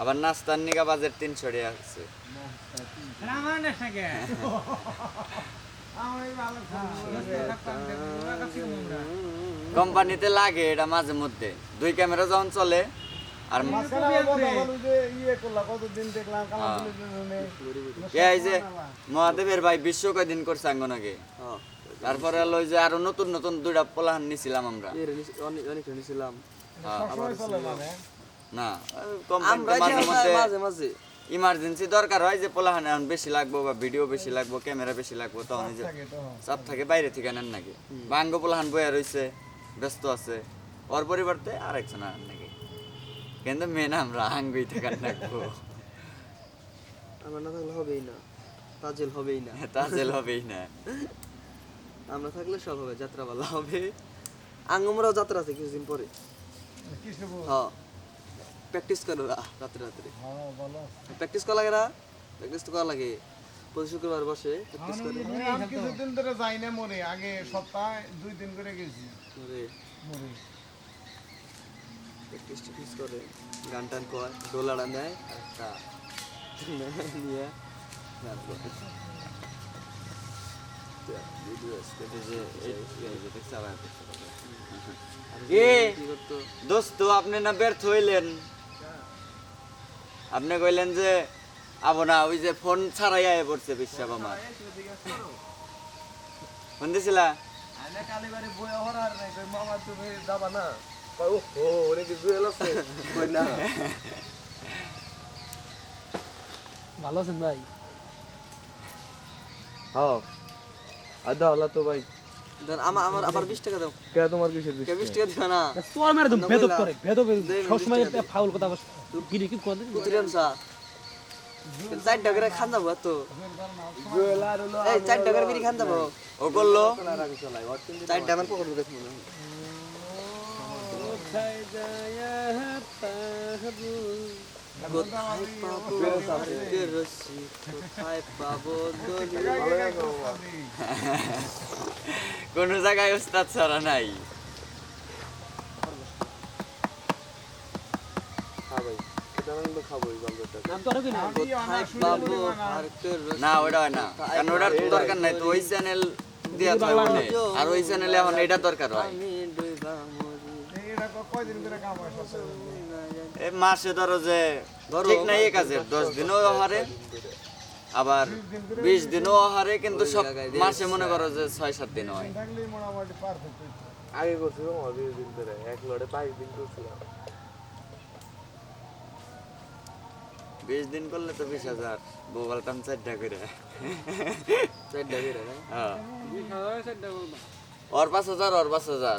আবার নাস্তার নিগা বাজেট তিনশো টাকা আছে। কোম্পানিতে লাগে এটা মাঝে মধ্যে। দুই ক্যামেরা যখন চলে আর হ্যাঁ। এই যে মহাদেবের ভাই বিশ্ব কয়দিন করছে আঙ্গনাকে হ্যাঁ। তারপরে হলো ওই যে আরও নতুন নতুন দুইটা পোলাহান নিছিলাম আমরা। অনেক অনেক নিছিলাম। হ্যাঁ, মানে না মাঝে মাঝে ইমার্জেন্সি দরকার হয় যে পোলাহান এখন বেশি লাগবো বা ভিডিও বেশি লাগবো ক্যামেরা বেশি লাগবো তখন যে চাপ থাকে বাইরে থেকে নেন নাকি? বাঙ্গ পোলাহান বইয়া রইছে ব্যস্ত আছে। ওর পরিবর্তে আরেকজন আনেন নাকি? কিন্তু মেন আমরা আঙ্গুই থাকার নাকবো আমরা না থাকলে হবেই না। তাজেল হবেই না। তাজেল হবেই না। আমরা থাকলে সব হবে যাত্রা ভালো হবে। আঙ্গমরাও যাত্রা আছে কিছুদিন পরে। হ্যাঁ। প্র্যাকটিস করো রাত্রে রাত্রে। প্র্যাকটিস করা লাগে না? প্র্যাকটিস তো করা লাগে। প্রতি শুক্রবার বসে প্র্যাকটিস করে। আমি কিছুদিন ধরে যাই না মরে। আগে সপ্তাহে দুই দিন করে গেছি। করে মরে। প্র্যাকটিস ট্যাকটিস করে। গান টান কয় ডোলাটা নেয় একটা নিয়ে গান করে। দোস্ত আপনি না ব্যর্থ হইলেন। আপনি কইলেন যে আবো না ওই যে ফোন ছাড়াই আয় পড়ছে বিশ্বাস আমার। ফোন দিছিলা? ভালো আছেন ভাই? হ্যাঁ দাও আল্লাহ তো ভাই। আমার আমার আবার 20 টাকা দাও। কে তোমার কিসের 20 টাকা? দিও না? তোর মেরে তুমি ভেদব করে ভেদব দেই, সবসময় ফাউল কথা বস গিরি কি করে কুতিরাম সা চার টাকা খান যাব তো এই চার টাকার বিড়ি খান যাব। ও করল চার টাকার পকেট ঢুকে কোথায় পাবো? পাবো জায়গায় উস্তাদ ছাড়া নাই। হ্যাঁ না ওটা হয় না। কারণ ওটার দরকার নাই তো ওই চ্যানেল দিয়া আর ওই চ্যানেলে এখন এটা দরকার হয়। মাসে ধরো যে ঠিক নাই কাজের দশ দিনও হারে। আবার বিশ দিনও হারে কিন্তু সব মাসে মনে করো যে ছয় সাত দিন হয়। আগে করছিলাম দিন ধরে। এক লড়ে বাইশ দিন করছিলাম। বিশ দিন করলে তো বিশ হাজার। বউ বলতাম চারটা করে। চার টাকা রে হ্যাঁ। ওর পাঁচ হাজার ওর পাঁচ হাজার।